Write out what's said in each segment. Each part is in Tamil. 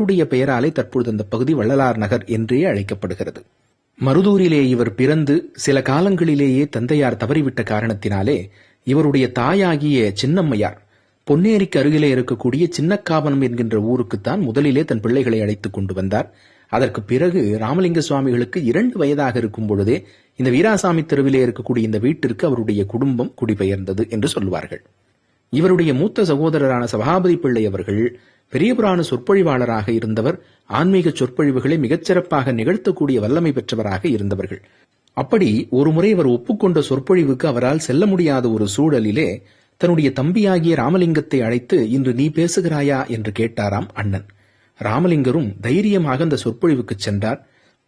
அவருடைய பெயராலே தற்பொழுது அந்த பகுதி வள்ளலார் நகர் என்றே அழைக்கப்படுகிறது. மருதூரிலே இவர் பிறந்து சில காலங்களிலேயே தந்தையார் தவறிவிட்ட காரணத்தினாலே இவருடைய தாயாகிய சின்னம்மையார் பொன்னேரிக்கு அருகிலே இருக்கக்கூடிய சின்னக்காவனம் என்கின்ற ஊருக்குத்தான் முதலிலே தன் பிள்ளைகளை அழைத்துக் கொண்டு வந்தார். அதற்கு பிறகு ராமலிங்க சுவாமிகளுக்கு இரண்டு வயதாக இருக்கும் பொழுதே இந்த வீராசாமி தெருவிலே இருக்கக்கூடிய இந்த வீட்டிற்கு அவருடைய குடும்பம் குடிபெயர்ந்தது என்று சொல்லுவார்கள் இவருடைய மூத்த சகோதரரான சபாபதி பிள்ளை அவர்கள் பெரிய புராண சொற்பொழிவாளராக இருந்தவர் ஆன்மீக சொற்பொழிவுகளை மிகச்சிறப்பாக நிகழ்த்தக்கூடிய வல்லமை பெற்றவராக இருந்தவர்கள். அப்படி ஒருமுறை அவர் ஒப்புக்கொண்ட சொற்பொழிவுக்கு அவரால் செல்ல முடியாத ஒரு சூழலிலே தன்னுடைய தம்பியாகிய ராமலிங்கத்தை அழைத்து இன்று நீ பேசுகிறாயா? என்று கேட்டாராம் அண்ணன். ராமலிங்கரும் தைரியமாக அந்த சொற்பொழிவுக்கு சென்றார்.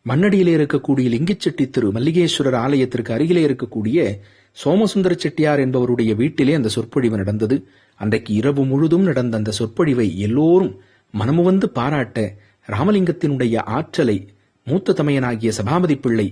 மண்ணடியிலே இருக்கக்கூடிய லிங்கிச்செட்டி திரு மல்லிகேஸ்வரர் ஆலயத்திற்கு அருகிலே இருக்கக்கூடிய சோமசுந்தர செட்டியார் என்பவருடைய வீட்டிலே அந்த சொற்பொழிவு நடந்தது. அன்றைக்கு இரவு முழுதும் நடந்த அந்த சொற்பொழிவை எல்லோரும் மனமுவந்து பாராட்ட ராமலிங்கத்தினுடைய ஆற்றலை மூத்த தமையனாகிய சபாபதி பிள்ளை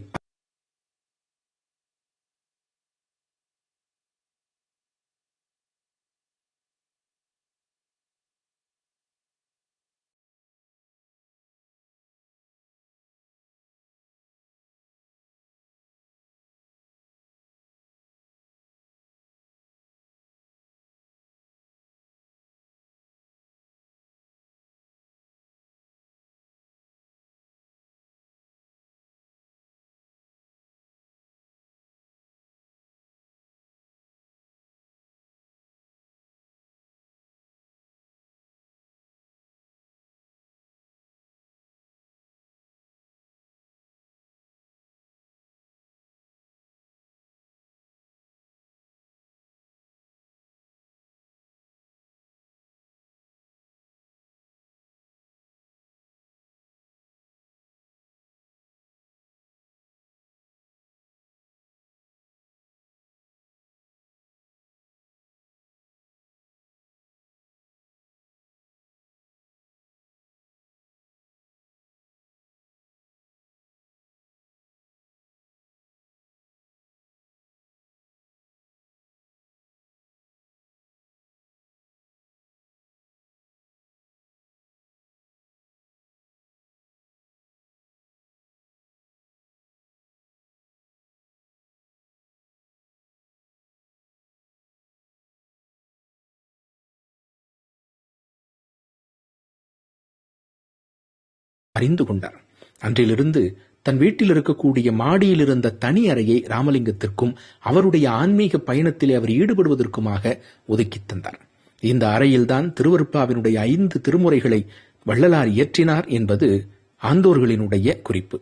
அறிந்து கொண்டார். அன்றிலிருந்து தன் வீட்டில் இருக்கக்கூடிய மாடியில் இருந்த தனி அறையை ராமலிங்கத்திற்கும் அவருடைய ஆன்மீக பயணத்திலே அவர் ஈடுபடுவதற்குமாக ஒதுக்கி தந்தார். இந்த அறையில்தான் திருவருப்பாவினுடைய ஐந்து திருமுறைகளை வள்ளலார் இயற்றினார் என்பது ஆந்தோர்களினுடைய குறிப்பு.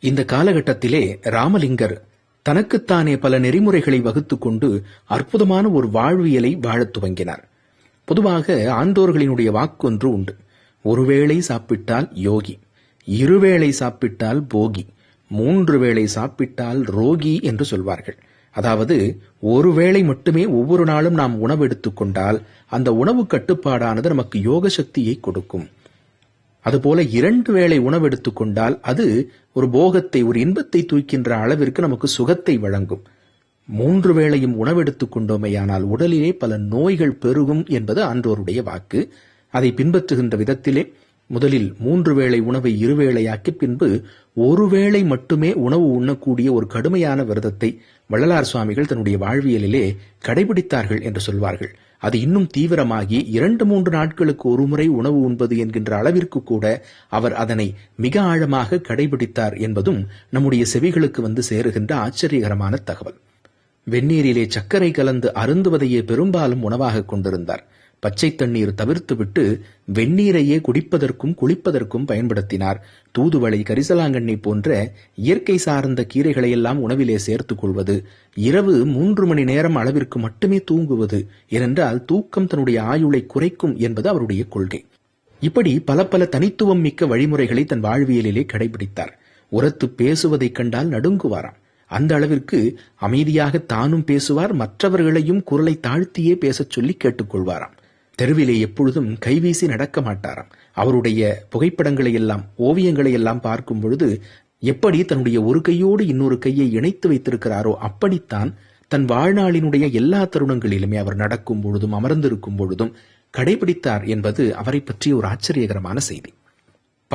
இந்த காலகட்டத்திலே ராமலிங்கர் தனக்குத்தானே பல நெறிமுறைகளை வகுத்துக் கொண்டு அற்புதமான ஒரு வாழ்வியலை வாழத் துவங்கினார். பொதுவாக ஆந்தோர்களினுடைய வாக்கொன்று உண்டு. ஒருவேளை சாப்பிட்டால் யோகி. இருவேளை சாப்பிட்டால் போகி மூன்று வேளை சாப்பிட்டால் ரோகி என்று சொல்வார்கள். அதாவது ஒரு வேளை மட்டுமே ஒவ்வொரு நாளும் நாம் உணவு எடுத்துக்கொண்டால் அந்த உணவு கட்டுப்பாடானது நமக்கு யோக சக்தியை கொடுக்கும். அதுபோல இரண்டு வேளை உணவு எடுத்துக்கொண்டால் அது ஒரு போகத்தை ஒரு இன்பத்தை தூக்கின்ற அளவிற்கு நமக்கு சுகத்தை வழங்கும். மூன்று வேளையும் உணவெடுத்துக் எடுத்துக்கொண்டோமேயானால் உடலிலே பல நோய்கள் பெருகும் என்பது ஆன்றோருடைய வாக்கு. அதை பின்பற்றுகின்ற விதத்திலே முதலில் மூன்று வேளை உணவை இருவேளையாக்கி பின்பு ஒரு வேளை மட்டுமே உணவு உண்ணக்கூடிய ஒரு கடுமையான விரதத்தை வள்ளலார் சுவாமிகள் தன்னுடைய வாழ்வியலிலே கடைபிடித்தார்கள் என்று சொல்வார்கள். அது இன்னும் தீவிரமாகி இரண்டு மூன்று நாட்களுக்கு ஒருமுறை உணவு உண்பது என்கின்ற அளவிற்கு கூட அவர் அதனை மிக ஆழமாக கடைபிடித்தார் என்பதும் நம்முடைய செவிகளுக்கு வந்து சேருகின்ற ஆச்சரியகரமான தகவல். வெந்நீரிலே சர்க்கரை கலந்து அருந்துவதையே பெரும்பாலும் உணவாக கொண்டிருந்தார். பச்சை தண்ணீர் தவிர்த்துவிட்டு வெந்நீரையே குடிப்பதற்கும் குளிப்பதற்கும் பயன்படுத்தினார். தூதுவளை கரிசலாங்கண்ணி போன்ற இயற்கை சார்ந்த கீரைகளை எல்லாம் உணவிலே சேர்த்துக் கொள்வது இரவு மூன்று மணி நேரம் அளவிற்கு மட்டுமே தூங்குவது ஏனென்றால் தூக்கம் தன்னுடைய ஆயுளை குறைக்கும் என்பது அவருடைய கொள்கை. இப்படி பல பல தனித்துவம் மிக்க வழிமுறைகளை தன் வாழ்வியலிலே கடைபிடித்தார். உரத்து பேசுவதைக் கண்டால் நடுங்குவாராம். அந்த அளவிற்கு அமைதியாக தானும் பேசுவார் மற்றவர்களையும் குரலை தாழ்த்தியே பேசச் சொல்லி கேட்டுக்கொள்வாராம் தெருவிலே எப்பொழுதும் கைவீசி நடக்க மாட்டாராம். அவருடைய புகைப்படங்களை எல்லாம் ஓவியங்களை எல்லாம் பார்க்கும் பொழுது எப்படி தன்னுடைய ஒரு கையோடு இன்னொரு கையை இணைத்து வைத்திருக்கிறாரோ அப்படித்தான் தன் வாழ்நாளினுடைய எல்லா தருணங்களிலுமே அவர் நடக்கும் பொழுதும் அமர்ந்திருக்கும் பொழுதும் கடைபிடித்தார் என்பது அவரை பற்றிய ஒரு ஆச்சரியகரமான செய்தி.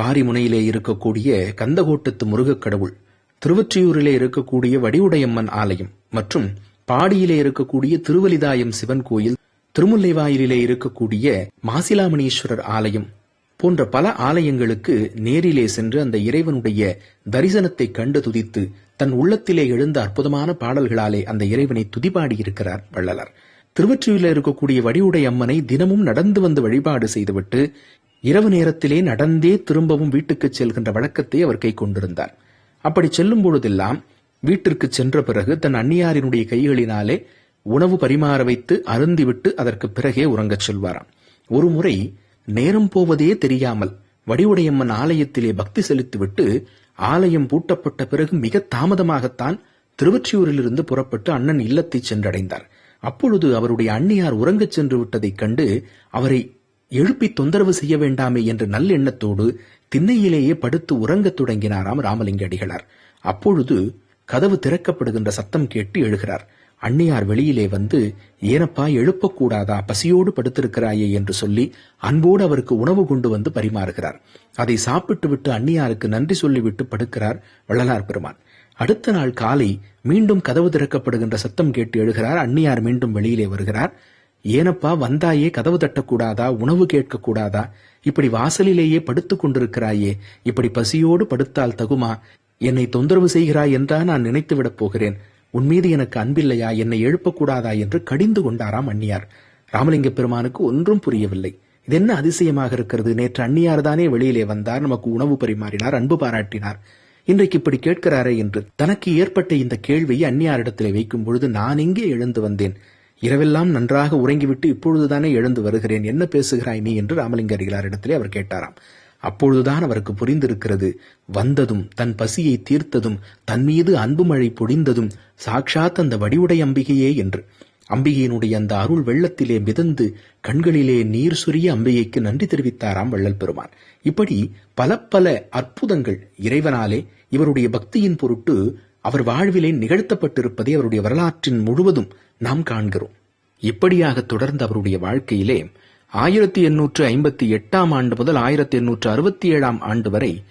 பாரிமுனையிலே இருக்கக்கூடிய கந்தகோட்டத்து முருகக் கடவுள் திருவொற்றியூரிலே இருக்கக்கூடிய வடிவுடையம்மன் ஆலயம் மற்றும் பாடியிலே இருக்கக்கூடிய திருவலிதாயம் சிவன் கோயில் திருமுல்லைவாயிலே இருக்கக்கூடிய மாசிலாமணீஸ்வரர் ஆலயம் போன்ற பல ஆலயங்களுக்கு நேரிலே சென்று அந்த இறைவனுடைய தரிசனத்தை கண்டு துதித்து தன் உள்ளத்திலே எழுந்த அற்புதமான பாடல்களாலே அந்த இறைவனை துதிபாடியிருக்கிறார் வள்ளலார். திருவற்றியூரில் இருக்கக்கூடிய வடிவுடை அம்மனை தினமும் நடந்து வந்து வழிபாடு செய்துவிட்டு இரவு நேரத்திலே நடந்தே திரும்பவும் வீட்டுக்கு செல்கின்ற வழக்கத்தை அவர் கை கொண்டிருந்தார். அப்படி செல்லும் பொழுதெல்லாம் வீட்டிற்கு சென்ற பிறகு தன் அந்நியாரினுடைய கைகளினாலே உணவு பரிமாற வைத்து அருந்திவிட்டு அதற்கு பிறகே உறங்கச் செல்வாராம். ஒருமுறை நேரம் போவதே தெரியாமல் வடிவுடையம்மன் ஆலயத்திலே பக்தி செலுத்திவிட்டு ஆலயம் பூட்டப்பட்ட பிறகு மிக தாமதமாகத்தான் திருவொற்றியூரிலிருந்து புறப்பட்டு அண்ணன் இல்லத்தை சென்றடைந்தார். அப்பொழுது அவருடைய அண்ணியார் உறங்கச் சென்று விட்டதைக் கண்டு அவரை எழுப்பி தொந்தரவு செய்ய வேண்டாமே என்ற நல்லெண்ணத்தோடு திண்ணையிலேயே படுத்து உறங்கத் தொடங்கினாராம் ராமலிங்க அடிகளார். அப்பொழுது கதவு திறக்கப்படுகின்ற சத்தம் கேட்டு எழுகிறார். அன்னையார் வெளியிலே வந்து ஏனப்பா எழுப்பக்கூடாதா? பசியோடு படுத்திருக்கிறாயே என்று சொல்லி அன்போடு அவருக்கு உணவு கொண்டு வந்து பரிமாறுகிறார். அதை சாப்பிட்டு விட்டு அன்னியாருக்கு நன்றி சொல்லிவிட்டு படுக்கிறார் வள்ளலார் பெருமான். அடுத்த நாள் காலை மீண்டும் கதவு திறக்கப்படுகின்ற சத்தம் கேட்டு எழுகிறார். அன்னியார் மீண்டும் வெளியிலே வருகிறார். ஏனப்பா வந்தாயே கதவு தட்டக்கூடாதா? உணவு கேட்கக்கூடாதா? இப்படி வாசலிலேயே படுத்துக் கொண்டிருக்கிறாயே இப்படி பசியோடு படுத்தால் தகுமா? என்னை தொந்தரவு செய்கிறாய் என்றா நான் நினைத்து விடப் போகிறேன். உன் மீது எனக்கு அன்பில்லையா? என்னை எழுப்பக்கூடாதா என்று கடிந்து கொண்டாராம் அந்நியார். ராமலிங்க பெருமானுக்கு ஒன்றும் புரியவில்லை. இது என்ன அதிசயமாக இருக்கிறது? நேற்று அந்நியார் தானே வெளியிலே வந்தார் நமக்கு உணவு பரிமாறினார் அன்பு பாராட்டினார். இன்றைக்கு இப்படி கேட்கிறாரே என்று தனக்கு ஏற்பட்ட இந்த கேள்வியை அந்நியாரிடத்திலே வைக்கும் பொழுது நான் எங்கே எழுந்து வந்தேன்? இரவெல்லாம் நன்றாக உறங்கிவிட்டு இப்பொழுதுதானே எழுந்து வருகிறேன். என்ன பேசுகிறாய் நீ? என்று ராமலிங்க அடிகளாரிடத்திலே அவர் கேட்டாராம். அப்பொழுதுதான் அவருக்கு புரிந்திருக்கிறது. வந்ததும் தன் பசியை தீர்த்ததும் தன் மீது அன்பு மழை பொழிந்ததும் சாக்ஷாத் அந்த வடிவுடை அம்பிகையே என்று. அம்பிகையினுடைய அந்த அருள் வெள்ளத்திலே மிதந்து கண்களிலே நீர் சுரிய அம்பிகைக்கு நன்றி தெரிவித்தாராம் வள்ளல் பெருமான். இப்படி பல பல அற்புதங்கள் இறைவனாலே இவருடைய பக்தியின் பொருட்டு அவர் வாழ்விலே நிகழ்த்தப்பட்டிருப்பதை அவருடைய வரலாற்றின் முழுவதும் நாம் காண்கிறோம். இப்படியாக தொடர்ந்த அவருடைய வாழ்க்கையிலே ஆயிரத்தி எண்ணூற்று ஐம்பத்தி எட்டாம் ஆண்டு முதல் ஆயிரத்தி எண்ணூற்று அறுபத்தி ஏழாம் ஆண்டு வரை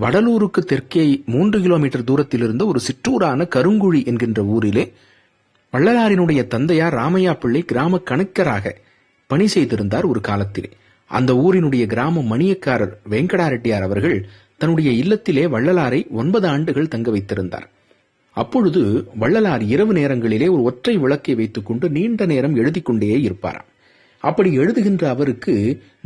வடலூருக்கு தெற்கே மூன்று கிலோமீட்டர் தூரத்தில் இருந்த ஒரு சிற்றூரான கருங்குழி என்கின்ற ஊரிலே வள்ளலாரினுடைய தந்தையார் ராமையா பிள்ளை கிராம கணக்கராக பணி செய்திருந்தார் ஒரு காலத்திலே. அந்த ஊரினுடைய கிராம மணியக்காரர் வெங்கடாரெட்டியார் அவர்கள் தன்னுடைய இல்லத்திலே வள்ளலாரை ஒன்பது ஆண்டுகள் தங்க வைத்திருந்தார். அப்பொழுது வள்ளலார் இரவு நேரங்களிலே ஒரு ஒற்றை விளக்கை வைத்துக்கொண்டு நீண்ட நேரம் எழுதி கொண்டே இருப்பாராம். அப்படி எழுதுகின்ற அவருக்கு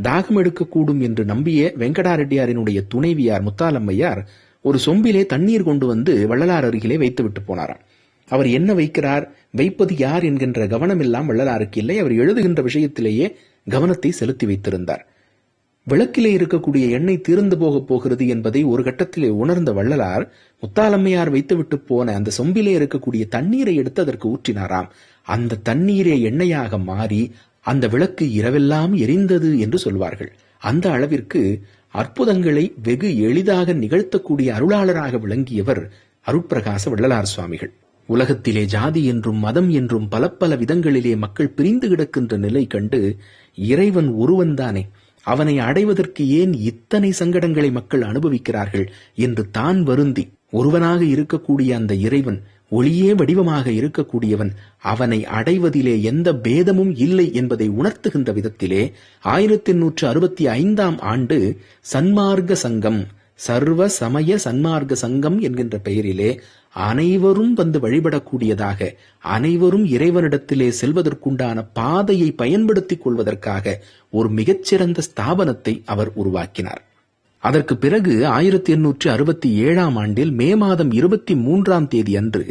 தாகம் எடுக்கக்கூடும் என்று நம்பிய வெங்கடாரெட்டியாரினுடைய துணைவியார் முத்தாலம்மையார் ஒரு சொம்பிலே தண்ணீர் கொண்டு வந்து வள்ளலார் அருகிலே வைத்துவிட்டு போனாராம். அவர் என்ன வைக்கிறார்? வைப்பது யார் என்கின்ற கவனம் எல்லாம் வள்ளலாருக்கு இல்லை. அவர் எழுதுகின்ற விஷயத்திலேயே கவனத்தை செலுத்தி வைத்திருந்தார். விளக்கிலே இருக்கக்கூடிய எண்ணெய் தீர்ந்து போகப் போகிறது என்பதை ஒரு கட்டத்திலே உணர்ந்த வள்ளலார் முத்தாலம்மையார் வைத்துவிட்டு போன அந்த சொம்பிலே இருக்கக்கூடிய தண்ணீரை எடுத்து அதற்கு ஊற்றினாராம். அந்த தண்ணீரே எண்ணெயாக மாறி அந்த விளக்கு இரவெல்லாம் எரிந்தது என்று சொல்வார்கள். அந்த அளவிற்கு அற்புதங்களை வெகு எளிதாக நிகழ்த்தக்கூடிய அருளாளராக விளங்கியவர் அருட்பிரகாச வள்ளலார் சுவாமிகள். உலகத்திலே ஜாதி என்றும் மதம் என்றும் பல பல விதங்களிலே மக்கள் பிரிந்து கிடக்கின்ற நிலை கண்டு இறைவன் ஒருவன்தானே அவனை அடைவதற்கு ஏன் இத்தனை சங்கடங்களை மக்கள் அனுபவிக்கிறார்கள் என்று தான் வருந்தி ஒருவனாக இருக்கக்கூடிய அந்த இறைவன் ஒளியே வடிவமாக இருக்கக்கூடியவன் அவனை அடைவதிலே எந்த பேதமும் இல்லை என்பதை உணர்த்துகின்ற விதத்திலே ஆயிரத்தி எண்ணூற்று அறுபத்தி ஐந்தாம் ஆண்டு சன்மார்க்க சங்கம் சர்வ சமய சன்மார்க்க சங்கம் என்கின்ற பெயரிலே அனைவரும் வந்து வழிபடக்கூடியதாக அனைவரும் இறைவனிடத்திலே செல்வதற்குண்டான பாதையை பயன்படுத்திக் கொள்வதற்காக ஒரு மிகச்சிறந்த ஸ்தாபனத்தை அவர் உருவாக்கினார். அதற்கு பிறகு ஆயிரத்தி எண்ணூற்றி அறுபத்தி ஏழாம் ஆண்டில் மே மாதம் இருபத்தி மூன்றாம் தேதி அன்று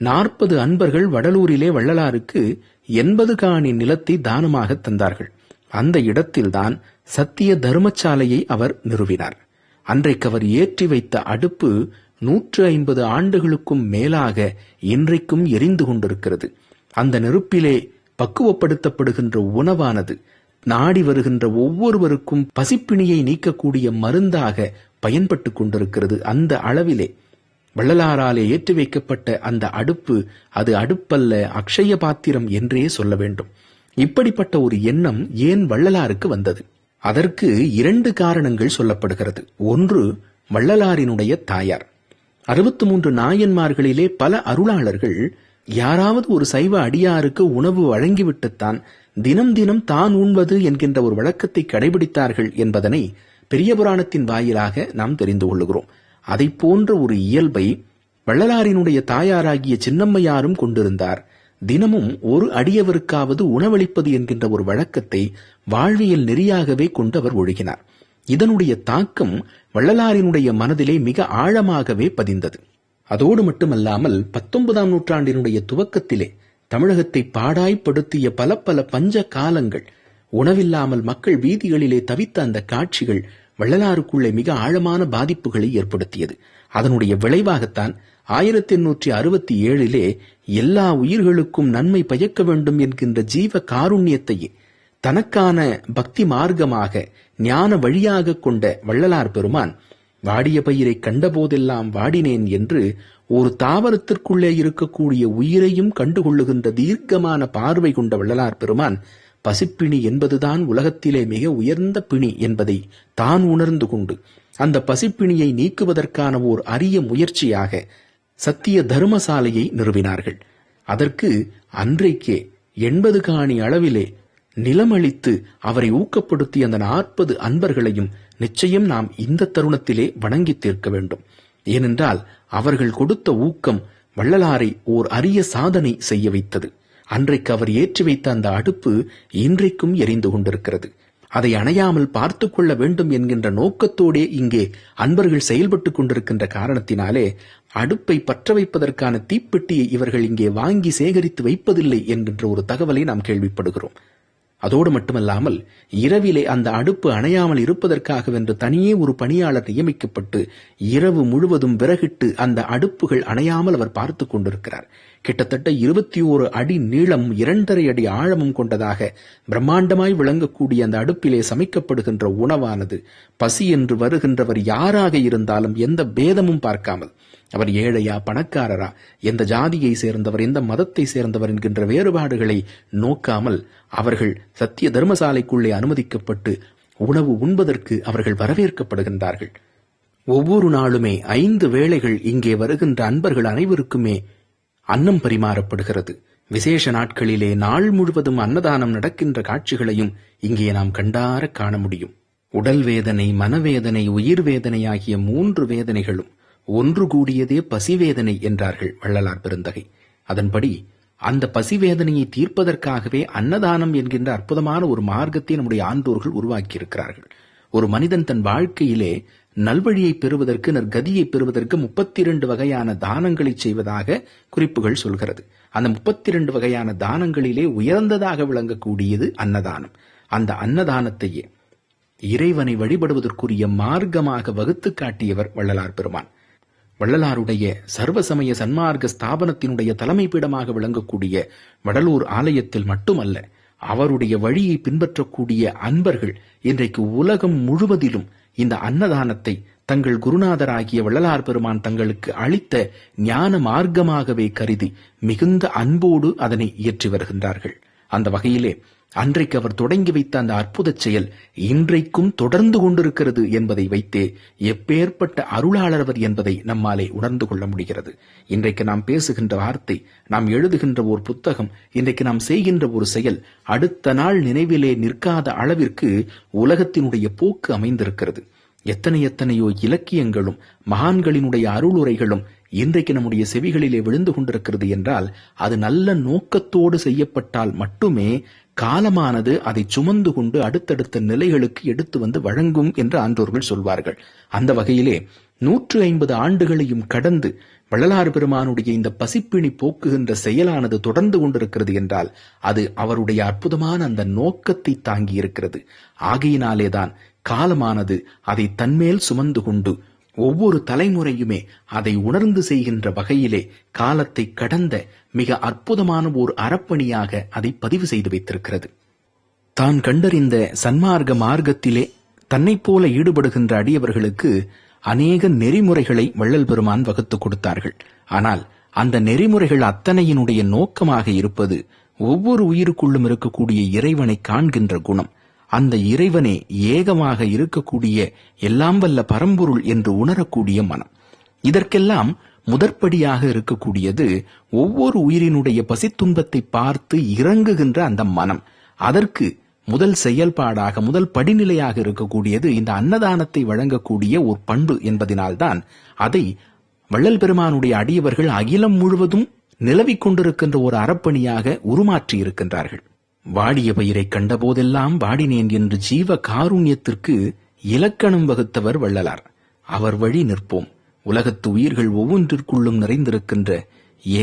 நாற்பது அன்பர்கள் வடலூரிலே வள்ளலாருக்கு எண்பது காணி நிலத்தை தானமாக தந்தார்கள். அந்த இடத்தில்தான் சத்திய தர்மசாலையை அவர் நிறுவினார். அன்றைக்கு அவர் ஏற்றி வைத்த அடுப்பு நூற்று ஐம்பது ஆண்டுகளுக்கும் மேலாக இன்றைக்கும் எரிந்து கொண்டிருக்கிறது. அந்த நெருப்பிலே பக்குவப்படுத்தப்படுகின்ற உணவானது நாடி வருகின்ற ஒவ்வொருவருக்கும் பசிப்பிணியை நீக்கக்கூடிய மருந்தாக பயன்பட்டு கொண்டிருக்கிறது அந்த அளவிலே. வள்ளலாராலே ஏற்றி வைக்கப்பட்ட அந்த அடுப்பு அது அடுப்பல்ல அக்ஷய பாத்திரம் என்றே சொல்ல வேண்டும். இப்படிப்பட்ட ஒரு எண்ணம் ஏன் வள்ளலாருக்கு வந்தது? அதற்கு இரண்டு காரணங்கள் சொல்லப்படுகிறது. ஒன்று வள்ளலாரினுடைய தாயார். அறுபத்து மூன்று நாயன்மார்களிலே பல அருளாளர்கள் யாராவது ஒரு சைவ அடியாருக்கு உணவு வழங்கிவிட்டுத்தான் தினம் தினம் தான் உண்பது என்கின்ற ஒரு வழக்கத்தை கடைபிடித்தார்கள் என்பதனை பெரிய புராணத்தின் வாயிலாக நாம் தெரிந்து கொள்ளுகிறோம். அதை போன்ற ஒரு இயல்பை வள்ளலாரினுடைய தாயாராகிய சின்னம்மையாரும் கொண்டிருந்தார். தினமும் ஒரு அடியவருக்காவது உணவளிப்பது என்கின்ற ஒரு வழக்கத்தை வாழ்வியல் நெறியாகவே கொண்டு அவர் ஒழுகினார். இதனுடைய தாக்கம் வள்ளலாரினுடைய மனதிலே மிக ஆழமாகவே பதிந்தது. அதோடு மட்டுமல்லாமல் பத்தொன்பதாம் நூற்றாண்டினுடைய துவக்கத்திலே தமிழகத்தை பாடாய்ப்படுத்திய பல பல பஞ்ச காலங்கள் உணவில்லாமல் மக்கள் வீதிகளிலே தவித்த அந்த காட்சிகள் வள்ளலாருக்குள்ளே மிக ஆழமான பாதிப்புகளை ஏற்படுத்தியது. அதனுடைய விளைவாகத்தான் ஆயிரத்தி எண்ணூற்றி அறுபத்தி ஏழிலே எல்லா உயிர்களுக்கும் நன்மை பயக்க வேண்டும் என்கின்ற ஜீவ காருண்யத்தையே தனக்கான பக்தி மார்க்கமாக ஞான வழியாக கொண்ட வள்ளலார் பெருமான் வாடிய பயிரை கண்டபோதெல்லாம் வாடினேன் என்று ஒரு தாவரத்திற்குள்ளே இருக்கக்கூடிய உயிரையும் கண்டுகொள்ளுகின்ற தீர்க்கமான பார்வை கொண்ட வள்ளலார் பெருமான் பசிப்பிணி என்பதுதான் உலகத்திலே மிக உயர்ந்த பிணி என்பதை தான் உணர்ந்து கொண்டு அந்த பசிப்பிணியை நீக்குவதற்கான ஓர் அரிய முயற்சியாக சத்திய தர்மசாலையை நிறுவினார்கள். அதற்கு அன்றைக்கே எண்பது காணி அளவிலே நிலமளித்து அவரை ஊக்கப்படுத்தி அந்த நாற்பது அன்பர்களையும் நிச்சயம் நாம் இந்த தருணத்திலே வணங்கி தீர்க்க வேண்டும். ஏனென்றால் அவர்கள் கொடுத்த ஊக்கம் வள்ளலாரை ஓர் அரிய சாதனை செய்ய வைத்தது. அன்றைக்கு அவர் ஏற்றி வைத்த அந்த அடுப்பு இன்றைக்கும் எரிந்து கொண்டிருக்கிறது. அதை அணையாமல் பார்த்து கொள்ள வேண்டும் என்கின்ற நோக்கத்தோடே இங்கே அன்பர்கள் செயல்பட்டுக் கொண்டிருக்கின்ற காரணத்தினாலே அடுப்பை பற்ற வைப்பதற்கான தீப்பெட்டியை இவர்கள் இங்கே வாங்கி சேகரித்து வைப்பதில்லை என்கின்ற ஒரு தகவலை நாம் கேள்விப்படுகிறோம். அதோடு மட்டுமல்லாமல் இரவிலே அந்த அடுப்பு அணையாமல் இருப்பதற்காகவென்று தனியே ஒரு பணியாளர் நியமிக்கப்பட்டு இரவு முழுவதும் விறகிட்டு அந்த அடுப்புகள் அணையாமல் அவர் பார்த்து கொண்டிருக்கிறார். கிட்டத்தட்ட இருபத்தி ஓரு அடி நீளம் இரண்டரை அடி ஆழமும் கொண்டதாக பிரம்மாண்டமாய் விளங்கக்கூடிய அந்த அடுப்பிலே சமைக்கப்படுகின்ற உணவானது பசி என்று வருகின்றவர் யாராக இருந்தாலும் எந்த பேதமும் பார்க்காமல் அவர் ஏழையா பணக்காரரா? எந்த ஜாதியை சேர்ந்தவர் எந்த மதத்தை சேர்ந்தவர் என்கின்ற வேறுபாடுகளை நோக்காமல் அவர்கள் சத்திய தர்மசாலைக்குள்ளே அனுமதிக்கப்பட்டு உணவு உண்பதற்கு அவர்கள் வரவேற்கப்படுகின்றார்கள். ஒவ்வொரு நாளுமே ஐந்து வேளைகள் இங்கே வருகின்ற அன்பர்கள் அனைவருக்குமே அன்னம் பரிமாறப்படுகிறது. விசேஷ நாட்களிலே நாள் முழுவதும் அன்னதானம் நடக்கின்ற காட்சிகளையும் இங்கே நாம் கண்டார காண முடியும். உடல் வேதனை மனவேதனை உயிர் வேதனை ஆகிய மூன்று வேதனைகளும் ஒன்று கூடியதே பசிவேதனை என்றார்கள் வள்ளலார் பெருந்தகை. அதன்படி அந்த பசிவேதனையை தீர்ப்பதற்காகவே அன்னதானம் என்கின்ற அற்புதமான ஒரு மார்க்கத்தை நம்முடைய ஆண்டோர்கள் உருவாக்கியிருக்கிறார்கள். ஒரு மனிதன் தன் வாழ்க்கையிலே நல்வழியை பெறுவதற்கு நற்கதியை பெறுவதற்கு முப்பத்தி இரண்டு வகையான தானங்களை செய்வதாக குறிப்புகள் சொல்கிறது. அந்த முப்பத்தி இரண்டு வகையான தானங்களிலே உயர்ந்ததாக விளங்கக்கூடியது அன்னதானம். அந்த அன்னதானத்தையே இறைவனை வழிபடுவதற்குரிய மார்க்கமாக வகுத்து காட்டியவர் வள்ளலார் பெருமான். வள்ளலாருடைய சர்வசமய சன்மார்க்க ஸ்தாபனத்தினுடைய தலைமை பீடமாக விளங்கக்கூடிய வடலூர் ஆலயத்தில் மட்டுமல்ல அவருடைய வழியை பின்பற்றக்கூடிய அன்பர்கள் இன்றைக்கு உலகம் முழுவதிலும் இந்த அன்னதானத்தை தங்கள் குருநாதராகிய வள்ளலார் பெருமான் தங்களுக்கு அளித்த ஞான மார்க்கமாகவே கருதி மிகுந்த அன்போடு அதனை இயற்றி வருகின்றார்கள். அந்த வகையிலே அன்றைக்கு அவர் தொடங்கி வைத்த அந்த அற்புத செயல் இன்றைக்கும் தொடர்ந்து கொண்டிருக்கிறது என்பதை வைத்தே எப்பேற்பட்ட அருளாளர் அவர் என்பதை நம்மாலே உணர்ந்து கொள்ள முடிகிறது. இன்றைக்கு நாம் பேசுகின்ற வார்த்தை நாம் எழுதுகின்ற ஒரு புத்தகம் இன்றைக்கு நாம் செய்கின்ற ஒரு செயல் அடுத்த நாள் நினைவிலே நிற்காத அளவிற்கு உலகத்தினுடைய போக்கு அமைந்திருக்கிறது. எத்தனை எத்தனையோ இலக்கியங்களும் மகான்களினுடைய அருளுரைகளும் இன்றைக்கு நம்முடைய செவிகளிலே விழுந்து கொண்டிருக்கிறது என்றால் அது நல்ல நோக்கத்தோடு செய்யப்பட்டால் மட்டுமே காலமானது அதை சுமந்து கொண்டு அடுத்தடுத்த நிலைகளுக்கு எடுத்து வந்து வழங்கும் என்று ஆன்றோர்கள் சொல்வார்கள். அந்த வகையிலே நூற்று ஐம்பது ஆண்டுகளையும் கடந்து வள்ளலார் பெருமானுடைய இந்த பசிப்பிணி போக்குகின்ற செயலானது தொடர்ந்து கொண்டிருக்கிறது என்றால் அது அவருடைய அற்புதமான அந்த நோக்கத்தை தாங்கி இருக்கிறது ஆகையினாலேதான் காலமானது அதை தன்மேல் சுமந்து கொண்டு ஒவ்வொரு தலைமுறையுமே அதை உணர்ந்து செய்கின்ற வகையிலே காலத்தை கடந்த மிக அற்புதமான ஓர் அறப்பணியாக அதை பதிவு செய்து வைத்திருக்கிறது. தான் கண்டறிந்த சன்மார்க்க மார்க்கத்திலே தன்னைப் போல ஈடுபடுகின்ற அடியவர்களுக்கு அநேக நெறிமுறைகளை வள்ளல் பெருமான் வகுத்துக் கொடுத்தார்கள். ஆனால் அந்த நெறிமுறைகள் அத்தனையினுடைய நோக்கமாக இருப்பது ஒவ்வொரு உயிருக்குள்ளும் இருக்கக்கூடிய இறைவனை காண்கின்ற குணம். அந்த இறைவனே ஏகமாக இருக்கக்கூடிய எல்லாம் வல்ல பரம்பொருள் என்று உணரக்கூடிய மனம். இதற்கெல்லாம் முதற்படியாக இருக்கக்கூடியது ஒவ்வொரு உயிரினுடைய பசித்துன்பத்தை பார்த்து இறங்குகின்ற அந்த மனம். அதற்கு முதல் செயல்பாடாக முதல் படிநிலையாக இருக்கக்கூடியது இந்த அன்னதானத்தை வழங்கக்கூடிய ஒரு பண்பு என்பதினால்தான் அதை வள்ளல் பெருமானுடைய அடியவர்கள் அகிலம் முழுவதும் நிலவிக் கொண்டிருக்கின்ற ஒரு அறப்பணியாக உருமாற்றி இருக்கின்றார்கள் வாடிய பயிரை கண்டபோதெல்லாம் வாடினேன் என்று ஜீவ காருண்யத்திற்கு இலக்கணம் வகுத்தவர் வள்ளலார். அவர் வழி நிற்போம். உலகத்து உயிர்கள் ஒவ்வொன்றிற்குள்ளும் நிறைந்திருக்கின்ற